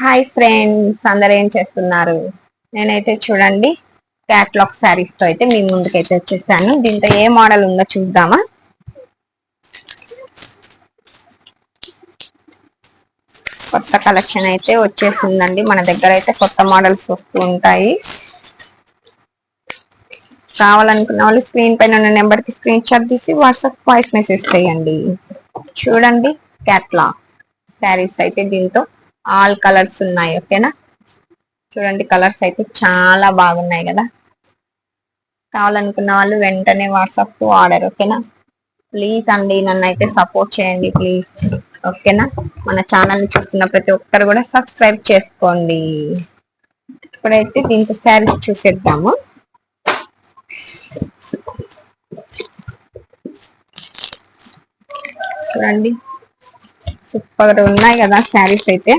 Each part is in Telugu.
హాయ్ ఫ్రెండ్స్ అందరు ఏం చేస్తున్నారు? నేనైతే చూడండి క్యాట్లాగ్ శారీస్తో అయితే మీ ముందుకైతే వచ్చేసాను. దీంతో ఏ మోడల్ ఉందో చూద్దామా? కొత్త కలెక్షన్ అయితే వచ్చేసిందండి. మన దగ్గర అయితే కొత్త మోడల్స్ వస్తూ ఉంటాయి. కావాలనుకున్న వాళ్ళు స్క్రీన్ పైన ఉన్న నెంబర్కి స్క్రీన్ షాట్ తీసి వాట్సాప్ వాయిస్ మెసేజ్ చేయండి. చూడండి క్యాట్లాగ్ శారీస్ అయితే దీంతో ఆల్ కలర్స్ ఉన్నాయి ఓకేనా? చూడండి కలర్స్ అయితే చాలా బాగున్నాయి కదా? కావాలనుకున్న వాళ్ళు వెంటనే వాట్సాప్ ఆర్డర్ ఓకేనా? ప్లీజ్ అండి నన్ను అయితే సపోర్ట్ చేయండి ప్లీజ్ ఓకేనా? మన ఛానల్ని చూస్తున్న ప్రతి ఒక్కరు కూడా సబ్స్క్రైబ్ చేసుకోండి. ఇప్పుడైతే దీంతో శారీస్ చూసేద్దాము. చూడండి. సూపర్ ఉన్నాయి కదా శారీస్ అయితే.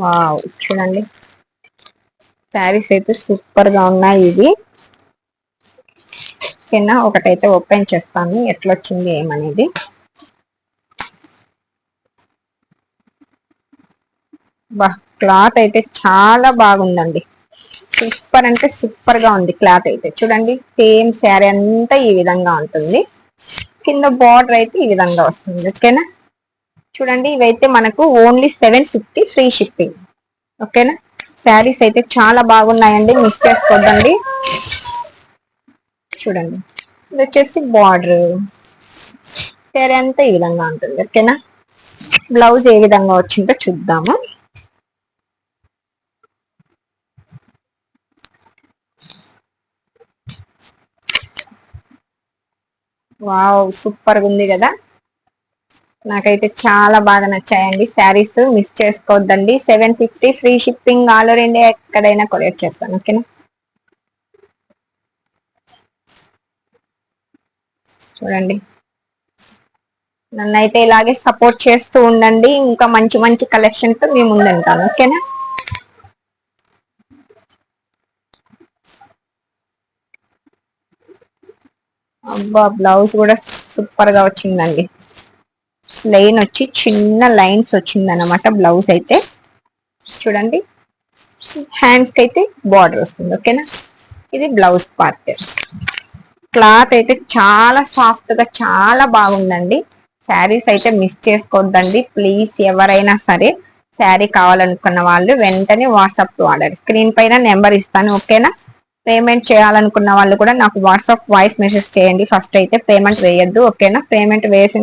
వావ్ చూడండి. శారీస్ అయితే సూపర్గా ఉన్నాయి ఇది కింద ఒకటైతే ఓపెన్ చేస్తాను ఎట్లొచ్చింది ఏమనేది. బా క్లాత్ అయితే చాలా బాగుందండి. సూపర్ అంటే సూపర్గా ఉంది క్లాత్ అయితే. చూడండి సేమ్ శారీ అంతా ఈ విధంగా ఉంటుంది. కింద బార్డర్ అయితే ఈ విధంగా వస్తుంది ఓకేనా? చూడండి ఇవైతే మనకు only seven fifty free shipping ఓకేనా? శారీస్ అయితే చాలా బాగున్నాయండి మిస్ చేసుకోద్దండి. చూడండి ఇది వచ్చేసి బార్డర్. శారీ అంతా ఈ విధంగా ఉంటుంది ఓకేనా? బ్లౌజ్ ఏ విధంగా వచ్చిందో చూద్దాము. వావ్ సూపర్ ఉంది కదా. నాకైతే చాలా బాగా నచ్చాయండి శారీస్. మిస్ చేసుకోవద్దండి. Seven fifty free shipping all over India ఎక్కడైనా కొరియర్ చేస్తాను ఓకేనా? చూడండి. నన్నైతే ఇలాగే సపోర్ట్ చేస్తూ ఉండండి. ఇంకా మంచి మంచి కలెక్షన్తో మేము మీ ముందుంటాను ఓకేనా? అబ్బా బ్లౌజ్ కూడా సూపర్గా వచ్చిందండి. లైన్ వచ్చి చిన్న లైన్స్ వచ్చింది అనమాట బ్లౌజ్ అయితే. చూడండి. హ్యాండ్స్కి అయితే బార్డర్ వస్తుంది ఓకేనా ఇది బ్లౌజ్ పార్ట్ క్లాత్ అయితే చాలా సాఫ్ట్గా చాలా బాగుందండి. శారీస్ అయితే మిస్ చేసుకోవద్దండి ప్లీజ్ ఎవరైనా సరే శారీ కావాలనుకున్న వాళ్ళు వెంటనే వాట్సాప్ ఆర్డర్ స్క్రీన్ పైన నెంబర్ ఇస్తాను ఓకేనా పేమెంట్ చేయాలనుకున్న వాళ్ళు కూడా నాకు వాట్సాప్ వాయిస్ మెసేజ్ చేయండి. ఫస్ట్ అయితే పేమెంట్ వేయద్దు ఓకేనా పేమెంట్ వేసి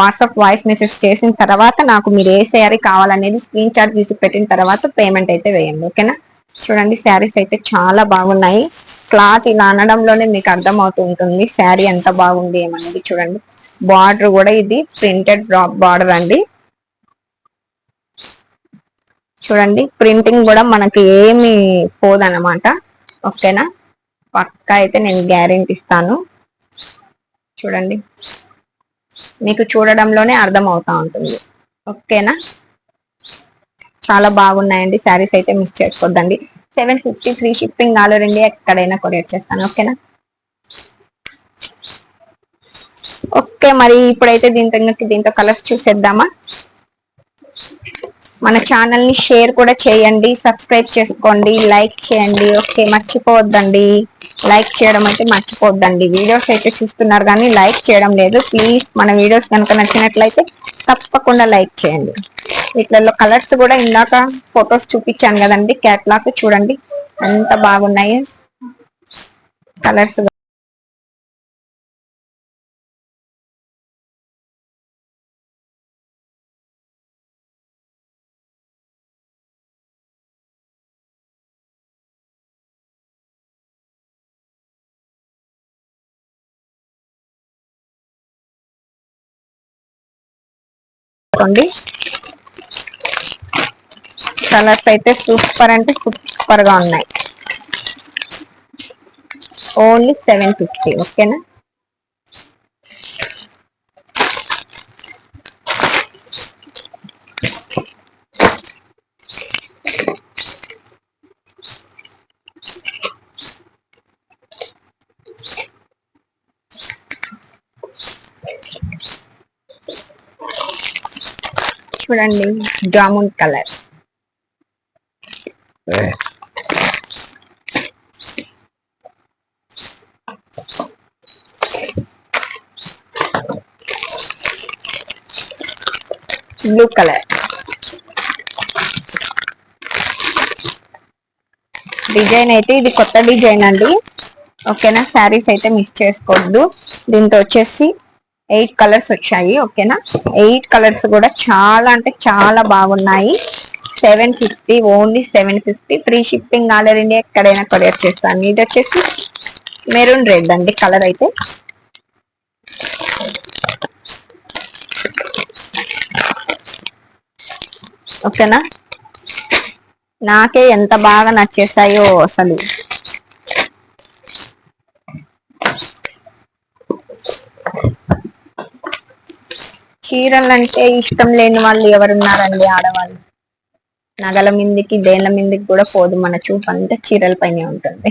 వాట్సాప్ వాయిస్ మెసేజ్ చేసిన తర్వాత నాకు మీరు ఏ శారీ కావాలనేది స్క్రీన్ షాట్ తీసి పెట్టిన తర్వాత పేమెంట్ అయితే వేయండి ఓకేనా చూడండి శారీస్ అయితే చాలా బాగున్నాయి. క్లాత్ ఇలా అనడంలోనే మీకు అర్థం అవుతుంటుంది శారీ ఎంత బాగుంది ఏమనేది చూడండి. బార్డర్ కూడా ఇది ప్రింటెడ్ బార్డర్ అండి. చూడండి ప్రింటింగ్ కూడా మనకి ఏమి పోదనమాట ఓకేనా? పక్కా అయితే నేను గ్యారెంటీ ఇస్తాను. చూడండి. మీకు చూడడంలోనే అర్థం అవుతా ఉంటుంది. ఓకేనా? చాలా బాగున్నాయండి. శారీస్ అయితే మిస్ చేసుకోవద్దండి seven fifty free shipping all over India ఎక్కడైనా కొరియర్ చేస్తాను. ఓకేనా? ఓకే మరి ఇప్పుడైతే దీంతో దీంతో కలర్స్ చూసేద్దామా? మన ఛానల్ని షేర్ కూడా చేయండి సబ్స్క్రైబ్ చేసుకోండి లైక్ చేయండి. ఓకే మర్చిపోవద్దండి. లైక్ చేయడం అయితే మర్చిపోవద్దండి. వీడియోస్ అయితే చూస్తున్నారు కానీ లైక్ చేయడం లేదు. ప్లీజ్ మన వీడియోస్ కనుక నచ్చినట్లయితే తప్పకుండా లైక్ చేయండి. వీటిలలో కలర్స్ కూడా ఇందాక ఫొటోస్ చూపించాను కదండి. క్యాట్లాగ్ చూడండి. ఎంత బాగున్నాయి. కలర్స్ చేసుకోండి కలర్స్ అయితే సూపర్ అంటే సూపర్గా ఉన్నాయి. ఓన్లీ సెవెన్ ఫిఫ్టీ ఓకేనా చూడండి jamun colour. Blue colour design అయితే ఇది కొత్త డిజైన్ అండి. ఓకేనా శారీస్ అయితే మిస్ చేసుకోవద్దు. దీంతో వచ్చేసి ఎయిట్ కలర్స్ వచ్చాయి ఓకేనా ఎయిట్ కలర్స్ కూడా చాలా అంటే చాలా బాగున్నాయి. Seven fifty only seven fifty free shipping order India ఎక్కడైనా కొరియర్ చేస్తాను. ఇది వచ్చేసి మెరూన్ రెడ్ అండి కలర్ అయితే. ఓకేనా నాకే ఎంత బాగా నచ్చేసాయో అసలు. చీరలు అంటే ఇష్టం లేని వాళ్ళు ఎవరున్నారండి ఆడవాళ్ళు? నగల మిందికి దేళ్ళ మిందికి కూడా పోదు. మన చూపు అంతా చీరల పైనే ఉంటుంది.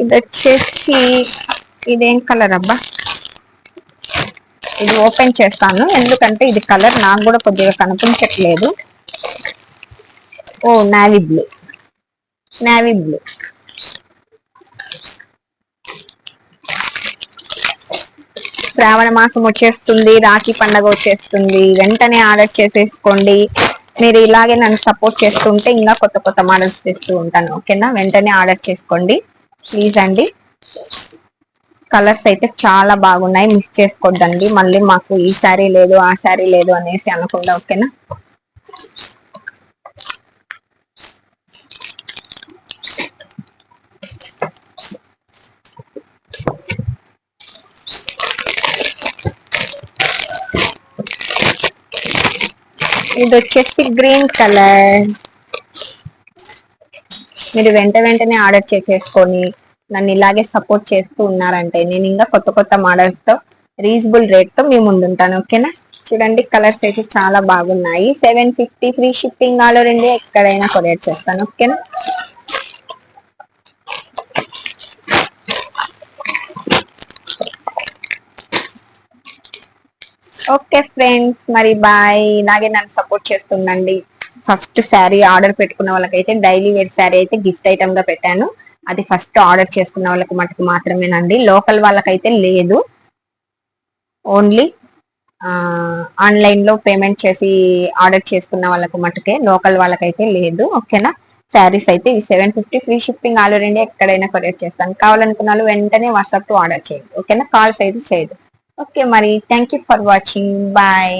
ఇది వచ్చేసి ఇదేం కలర్ అబ్బా? ఇది ఓపెన్ చేస్తాను. ఎందుకంటే ఇది కలర్ నాకు కూడా కొద్దిగా కనిపించట్లేదు. ఓ navy blue navy blue Shravana మాసం వచ్చేస్తుంది రాఖీ పండగ వచ్చేస్తుంది వెంటనే ఆర్డర్ చేసేసుకోండి. మీరు ఇలాగే నన్ను సపోర్ట్ చేస్తుంటే ఇంకా కొత్త కొత్త మోడల్స్ తెస్తూ ఉంటాను ఓకేనా? వెంటనే ఆర్డర్ చేసుకోండి. ప్లీజ్ అండి. కలర్స్ అయితే చాలా బాగున్నాయి మిస్ చేసుకోవద్దండి మళ్ళీ మాకు ఈ శారీ లేదు ఆ శారీ లేదు అనేసి అనకుండా ఓకేనా? ఇది వచ్చేసి గ్రీన్ కలర్. మీరు వెంట వెంటనే ఆర్డర్ చేసేసుకొని నన్ను ఇలాగే సపోర్ట్ చేస్తూ ఉన్నారంటే నేను ఇంకా కొత్త కొత్త మోడల్స్తో రీజనబుల్ రేట్తో మీ ముందుంటాను ఓకేనా? చూడండి కలర్స్ అయితే చాలా బాగున్నాయి. Seven fifty free shipping all over India ఎక్కడైనా కొరియర్ చేస్తాను ఓకేనా? ఓకే ఫ్రెండ్స్ మరి బాయ్. ఇలాగే నన్ను సపోర్ట్ చేస్తుండండి. ఫస్ట్ శారీ ఆర్డర్ పెట్టుకున్న వాళ్ళకైతే డైలీ వేర్ శారీ అయితే గిఫ్ట్ ఐటమ్గా పెట్టాను. అది ఫస్ట్ ఆర్డర్ చేసుకున్న వాళ్ళకి మటుకు మాత్రమేనండి. లోకల్ వాళ్ళకైతే లేదు. ఓన్లీ ఆన్లైన్లో పేమెంట్ చేసి ఆర్డర్ చేసుకున్న వాళ్ళకు మటుకే లోకల్ వాళ్ళకైతే లేదు. ఓకేనా శారీస్ అయితే ఈ seven fifty free shipping all over India ఎక్కడైనా కొరియర్ చేస్తాను. కావాలనుకున్న వాళ్ళు వెంటనే వాట్సాప్ టు ఆర్డర్ చేయండి. ఓకేనా కాల్స్ అయితే చేయదు. ఓకే మరి thank you for watching bye